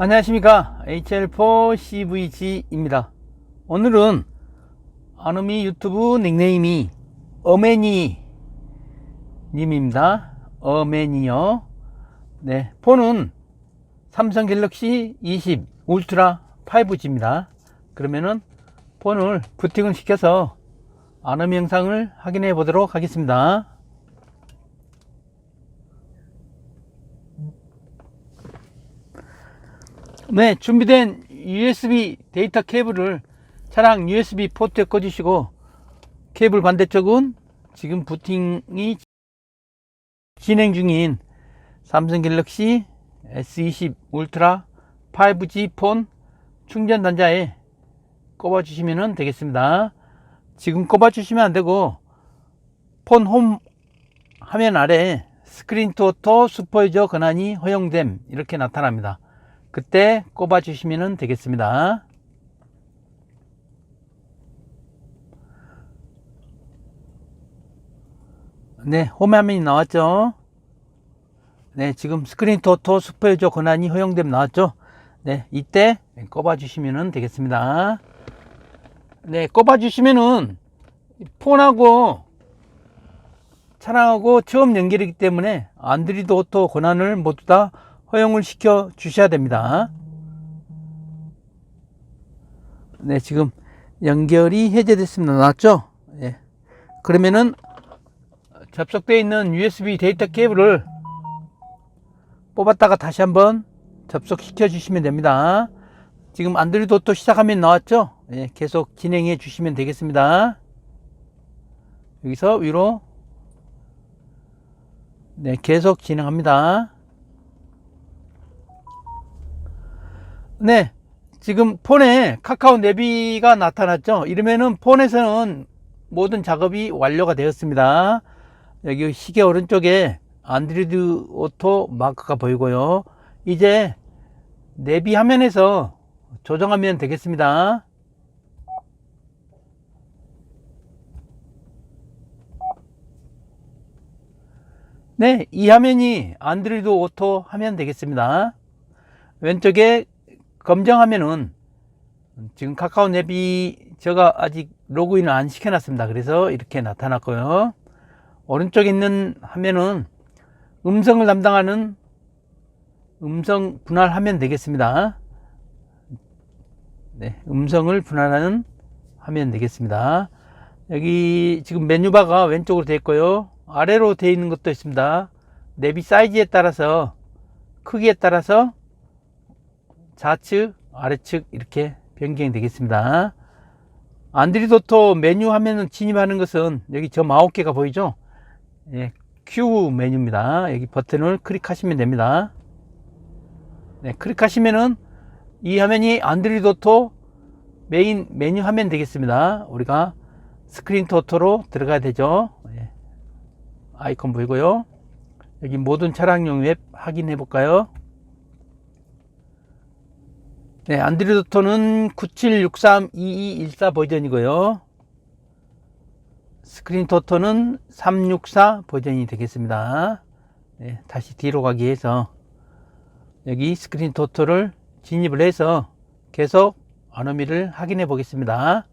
안녕하십니까. HL4CVG입니다. 오늘은 아노미 유튜브 닉네임이 어메니 님입니다. 어메니요. 네 폰은 삼성 갤럭시 20 울트라 5G입니다. 그러면은 폰을 부팅을 시켜서 아노미 영상을 확인해 보도록 하겠습니다 네, 준비된 USB 데이터 케이블을 차량 USB 포트에 꽂으시고 케이블 반대쪽은 지금 부팅이 진행 중인 삼성 갤럭시 S20 울트라 5G 폰 충전 단자에 꼽아 주시면 되겠습니다. 지금 꼽아 주시면 안 되고 폰 홈 화면 아래 스크린 토토 슈퍼이저 권한이 허용됨 이렇게 나타납니다. 그때 꼽아 주시면 되겠습니다. 네, 홈 화면이 나왔죠? 네, 지금 스크린 토토 슈퍼유저 권한이 허용됨 나왔죠? 네, 이때 꼽아 주시면 되겠습니다. 네, 꼽아 주시면은 폰하고 차량하고 처음 연결이기 때문에 안드로이드 오토 권한을 모두 다 허용을 시켜 주셔야 됩니다. 네, 지금 연결이 해제됐습니다. 나왔죠? 예. 그러면은 접속되어 있는 USB 데이터 케이블을 뽑았다가 다시 한번 접속시켜 주시면 됩니다. 지금 안드로이드 오토 시작하면 나왔죠? 예, 계속 진행해 주시면 되겠습니다. 여기서 위로 네, 계속 진행합니다. 네. 지금 폰에 카카오 내비가 나타났죠. 이러면은 폰에서는 모든 작업이 완료가 되었습니다. 여기 시계 오른쪽에 안드로이드 오토 마크가 보이고요. 이제 내비 화면에서 조정하면 되겠습니다. 네, 이 화면이 안드로이드 오토 하면 되겠습니다. 왼쪽에 검정하면은 지금 카카오 내비 제가 아직 로그인을 안 시켜놨습니다. 그래서 이렇게 나타났고요. 오른쪽에 있는 화면은 음성을 담당하는 음성 분할하면 되겠습니다. 네, 음성을 분할하는 화면 되겠습니다. 여기 지금 메뉴바가 왼쪽으로 되어 있고요. 아래로 되어 있는 것도 있습니다. 내비 사이즈에 따라서 크기에 따라서 좌측, 아래측 이렇게 변경이 되겠습니다. 오토 메뉴 화면을 진입하는 것은 여기 점 9개가 보이죠? 예, Q 메뉴입니다. 여기 버튼을 클릭하시면 됩니다. 네, 클릭하시면은 이 화면이 오토 메인 메뉴 화면 되겠습니다. 우리가 스크린 토토로 들어가야 되죠. 예, 아이콘 보이고요. 여기 모든 차량용 웹 확인해 볼까요? 네, 안드로이드 오토는 97632214 버전이고요. 스크린 토토는 364 버전이 되겠습니다. 네, 다시 뒤로 가기 위해서 여기 스크린 토토를 진입을 해서 계속 아노미를 확인해 보겠습니다.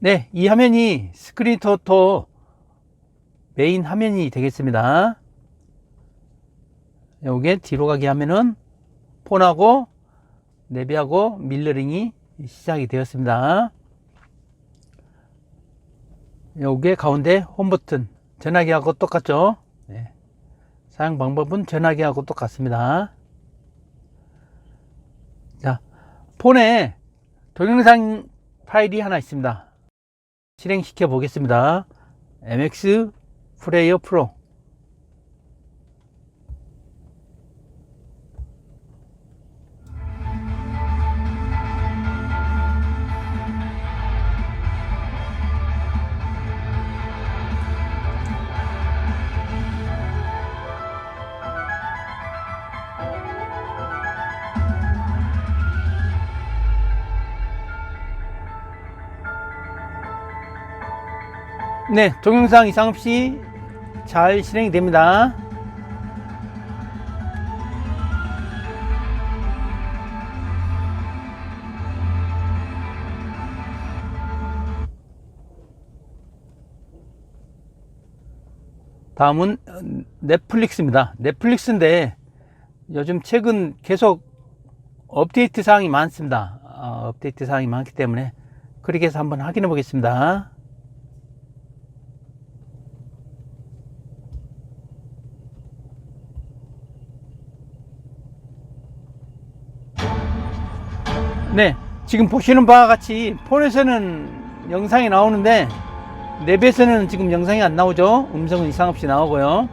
네, 이 화면이 스크린 토토 메인 화면이 되겠습니다. 요게 뒤로 가게 하면은 폰하고 내비하고 밀러링이 시작이 되었습니다. 요게 가운데 홈 버튼 전화기하고 똑같죠? 네. 사용 방법은 전화기하고 똑같습니다. 자, 폰에 동영상 파일이 하나 있습니다. 실행시켜 보겠습니다. MX 플레이어 프로 네, 동영상 이상 없이 잘 실행이 됩니다. 다음은 어, 넷플릭스입니다. 넷플릭스인데 요즘 최근 계속 업데이트 사항이 많습니다. 어, 업데이트 사항이 많기 때문에 그렇게 해서 한번 확인해 보겠습니다. 네, 지금 보시는 바와 같이 폰에서는 영상이 나오는데 랩에서는 지금 영상이 안 나오죠. 음성은 이상 없이 나오고요.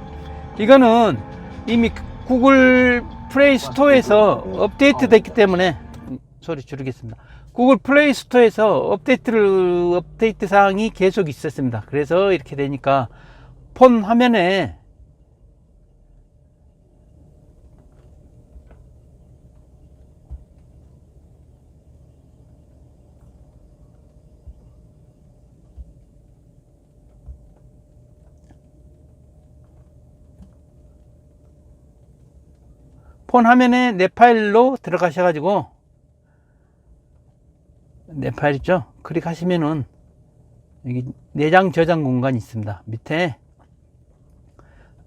이거는 이미 구글 플레이 스토어에서 업데이트 됐기 때문에 소리 줄이겠습니다. 구글 플레이 스토어에서 업데이트를 업데이트 사항이 계속 있었습니다. 그래서 이렇게 되니까 폰 화면에 폰 화면에 내 파일로 들어가셔 가지고 내 파일 있죠? 클릭하시면은 여기 내장 저장 공간이 있습니다. 밑에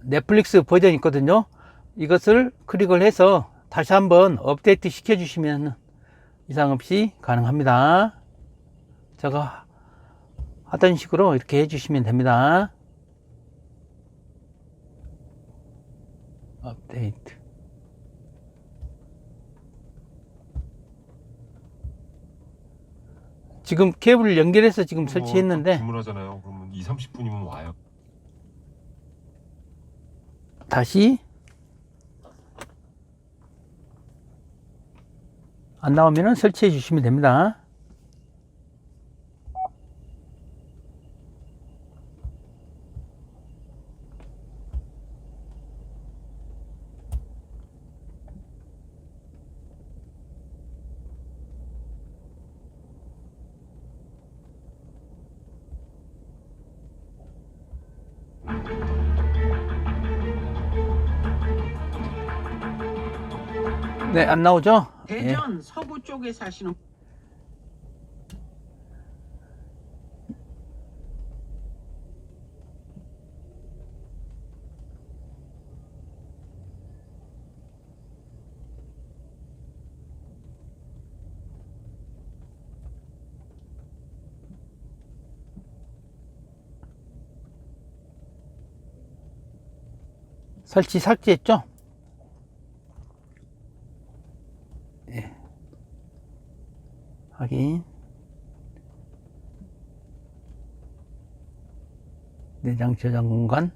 넷플릭스 버전 있거든요. 이것을 클릭을 해서 다시 한번 업데이트 시켜 주시면 이상 없이 가능합니다. 제가 하던 식으로 이렇게 해 주시면 됩니다. 업데이트. 지금 케이블을 연결해서 지금 설치했는데 주문하잖아요. 그러면 2, 30분이면 와요. 다시 안 나오면 설치해 주시면 됩니다. 네, 안 나오죠? 예. 대전 서부 쪽에 사시는 설치 삭제했죠? 예. 확인. 공간.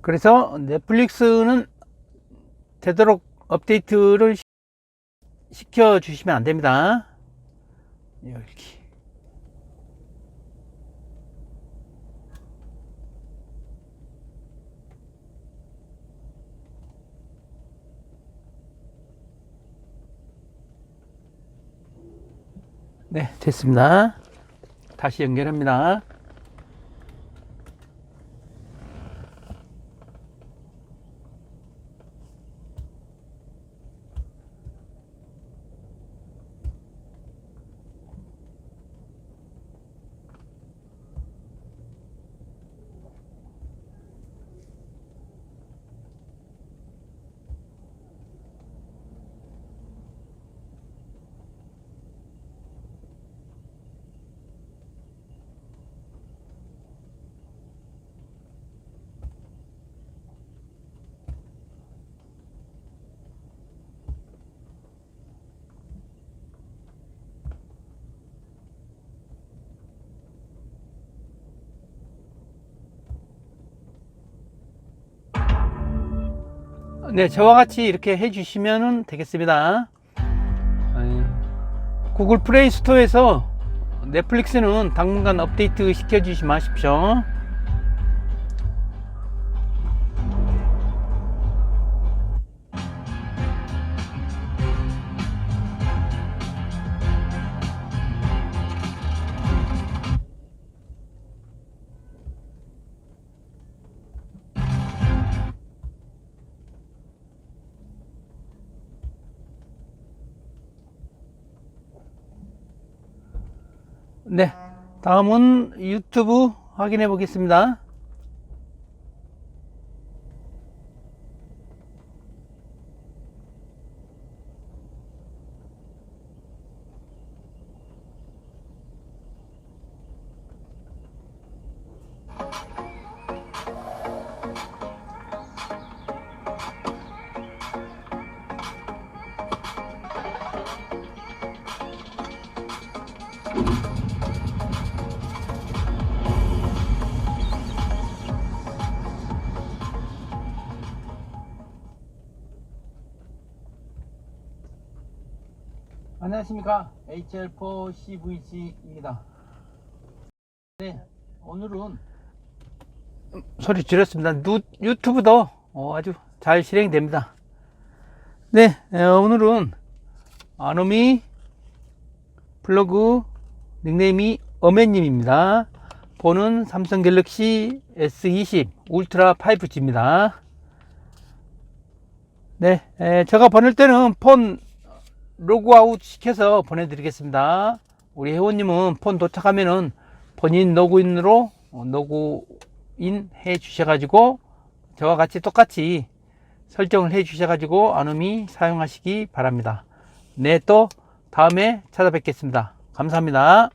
그래서 넷플릭스는 되도록 업데이트를 시- 시켜주시면 안 됩니다. 이렇 네, 됐습니다. 다시 연결합니다. 네, 저와 같이 이렇게 해주시면 되겠습니다. 구글 플레이 스토어에서 넷플릭스는 당분간 업데이트 시켜주시 마십시오. 네. 다음은 유튜브 확인해 보겠습니다. 안녕하십니까. HL4CVC입니다. 네. 오늘은 소리 줄였습니다. 누, 유튜브도 어, 아주 잘 실행됩니다. 네. 에, 오늘은 아노미 블로그 닉네임이 어맨님입니다. 폰은 삼성 갤럭시 S20 울트라 5G입니다. 네, 에, 제가 보낼 때는 폰 로그아웃 시켜서 보내드리겠습니다. 우리 회원님은 폰 도착하면은 본인 로그인으로 어, 로그인 해 주셔가지고 저와 같이 똑같이 설정을 해 주셔가지고 아누미 사용하시기 바랍니다. 네, 또 다음에 찾아뵙겠습니다. 감사합니다.